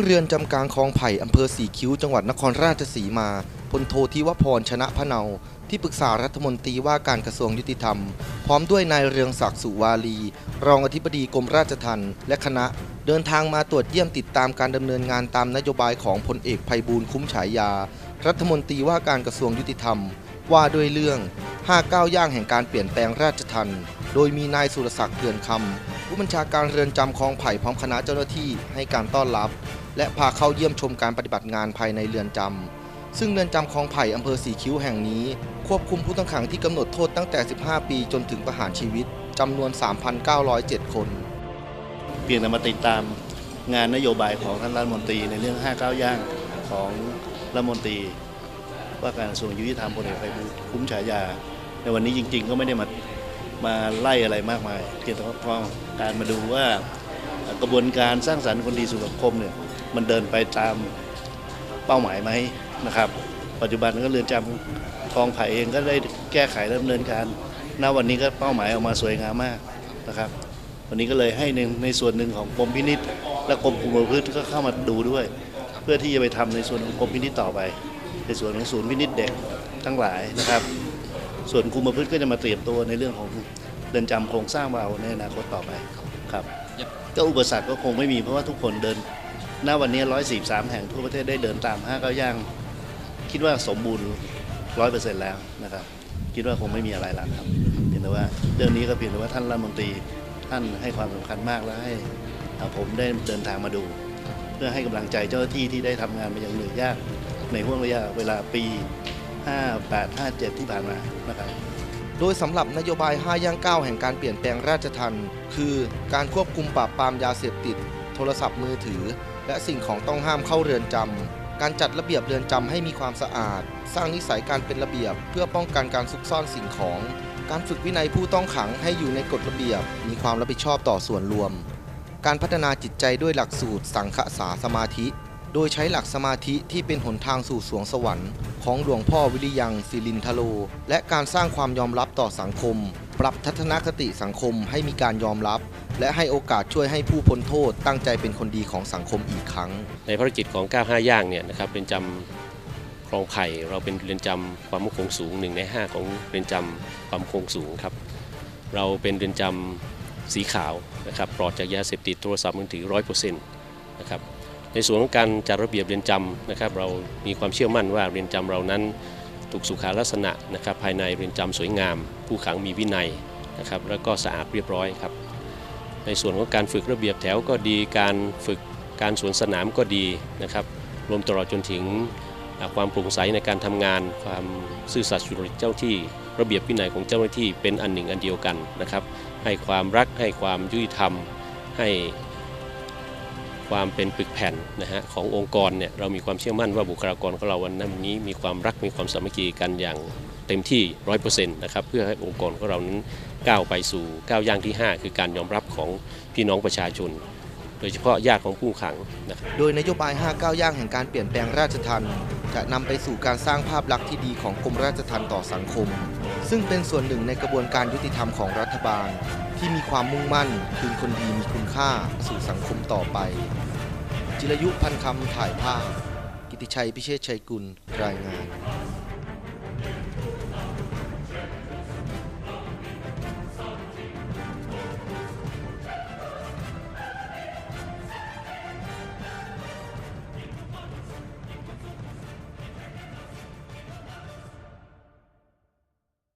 ่เรือนจำกลางคลองไผ่อำเภอสีคิ้วจังหวัดนครราชสีมาพลโททิวพรชนะพะเนา ที่ปรึกษารัฐมนตรีว่าการกระทรวงยุติธรรม พร้อมด้วยนายเรืองศักดิ์สุวาลี รองอธิบดีกรมราชทัณฑ์และคณะ เดินทางมาตรวจเยี่ยมติดตามการดำเนินงานตามนโยบายของพลเอกภัยบูลย์คุ้มฉายา รัฐมนตรีว่าการกระทรวงยุติธรรม ว่าด้วยเรื่อง5ก้าวย่างแห่งการเปลี่ยนแปลงราชทัณฑ์โดยมีนายสุรศักดิ์เถื่อนคำผู้บัญชาการเรือนจำคลองไผ่พร้อมคณะเจ้าหน้าที่ให้การต้อนรับ และพาเข้าเยี่ยมชมการปฏิบัติงานภายในเรือนจำ ซึ่งเรือนจำคลองไผ่อำเภอสีคิ้วแห่งนี้ ควบคุมผู้ต้องขังที่กำหนดโทษตั้งแต่ 15 ปีจนถึงประหารชีวิตจำนวน 3,907 คน เพียงแต่มาติดตามงานนโยบายของท่านรัฐมนตรีในเรื่อง5ก้าวย่างของรัฐมนตรี ว่าการกระทรวงยุติธรรมพลเอกไพบูลย์คุ้มฉายา ในวันนี้จริง ๆ ก็ไม่ได้มามาไล่อะไรมากมาย เพียงแต่ว่าการมาดูว่ากระบวนการสร้างสรรค์คนดีสู่สังคมเนี่ย มันเดินไปตามเป้าหมายไหมนะครับ ปัจจุบันก็เรือนจำคลองไผ่เองก็ได้แก้ไขและดำเนินการณวันนี้ก็เป้าหมายออกมาสวยงามมากนะครับ วันนี้ก็เลยให้ในในส่วนหนึ่งของกรมพินิษและกรมคุมประพฤติก็เข้ามาดูด้วย เพื่อที่จะไปทำในส่วนของกรมพินิษต่อไป ในส่วนของศูนย์พินิษเด็กทั้งหลายนะครับ ส่วนคุมประพฤติก็จะมาเตรียมตัวในเรื่องของเดินจำโครงสร้างเราในอนาคตต่อไปครับก็อุปสรรคก็คงไม่มีเพราะว่าทุกคนเดิน ณวันนี้ 143 แห่งทั่วประเทศได้เดินตาม5ก้าย่าง คิดว่าสมบูรณ์ร้อยเปอร์เซ็นต์แล้วนะครับ คิดว่าคงไม่มีอะไรแล้วครับ เพียงแต่ว่าเรื่องนี้ก็เพียงแต่ว่าท่านรัฐมนตรีท่านให้ความสำคัญมากและให้ผมได้เดินทางมาดู เพื่อให้กำลังใจเจ้าหน้าที่ที่ได้ทำงานมาอย่างเหนื่อยยากในห่วงระยะเวลาปี 58 57 ที่ผ่านมานะครับโดยสำหรับนโยบาย 5 ย่างก้าแห่งการเปลี่ยนแปลงราชทัณฑ์คือการควบคุมปราบปรามยาเสพติด โทรศัพท์มือถือและสิ่งของต้องห้ามเข้าเรือนจำ การจัดระเบียบเรือนจำให้มีความสะอาด สร้างนิสัยการเป็นระเบียบ เพื่อป้องกันการซุกซ่อนสิ่งของ การฝึกวินัยผู้ต้องขังให้อยู่ในกฎระเบียบ มีความรับผิดชอบต่อส่วนรวม การพัฒนาจิตใจด้วยหลักสูตรสังฆสาสมาธิ โดยใช้หลักสมาธิที่เป็นหนทางสู่สวงสวรรค์ ของหลวงพ่อวิริยังศิลินทโล และการสร้างความยอมรับต่อสังคม ปรับทัศนคติสังคมให้มีการยอมรับ และให้โอกาสช่วยให้ผู้พ้นโทษตั้งใจเป็นคนดีของสังคมอีกครั้ง ในภารกิจของ 95 ย่างเนี่ยนะครับเรือนจำคลองไผ่เราเป็นเรือนจำความมั่นคงสูงหนึ่งใน 5 ของเรือนจำความมั่นคงสูงครับเราเป็นเรือนจำสีขาวนะครับปลอดจากยาเสพติดโทรศัพท์มือถือ100%นะครับในส่วนของการจัดระเบียบเรือนจำนะครับเรามีความเชื่อมั่นว่าเรือนจำเรานั้น ถูกสุขาลักษณะนะครับภายในเรือนจำสวยงาม ผู้ขังมีวินัยนะครับแล้วก็สะอาดเรียบร้อยครับในส่วนของการฝึกระเบียบแถวก็ดีการฝึกการสวนสนามก็ดีนะครับรวมตลอดจนถึงความโปร่งใสในการทำงาน ความซื่อสัตย์สุจริตเจ้าที่ ระเบียบวินัยของเจ้าหน้าที่เป็นอันหนึ่งอันเดียวกันนะครับให้ความรักให้ความยุติธรรมให้ ความเป็นปึกแผ่นนะฮะขององค์กรเนี่ยเรามีความเชื่อมั่นว่าบุคลากรของเราวันนี้มีความรักมีความสามัคคีกันอย่างเต็มที่ร้อยเปอร์เซ็นต์นะครับเพื่อให้องค์กรของเรานั้นก้าวไปสู่ก้าวย่างที่ 5 คือการยอมรับของพี่น้องประชาชน โดยเฉพาะญาติของผู้ขังนะครับโดยนโยบาย5ก้าวย่างแห่งการเปลี่ยนแปลงราชทัณฑ์จะนำไปสู่การสร้างภาพลักษณ์ที่ดีของกรมราชทัณฑ์ต่อสังคม ซึ่งเป็นส่วนหนึ่งในกระบวนการยุติธรรมของรัฐบาล ที่มีความมุ่งมั่นคืนคนดีมีคุณค่าสู่สังคมต่อไป จิรยุพันคำถ่ายภาพ กิติชัยพิเชษชัยกุลรายงาน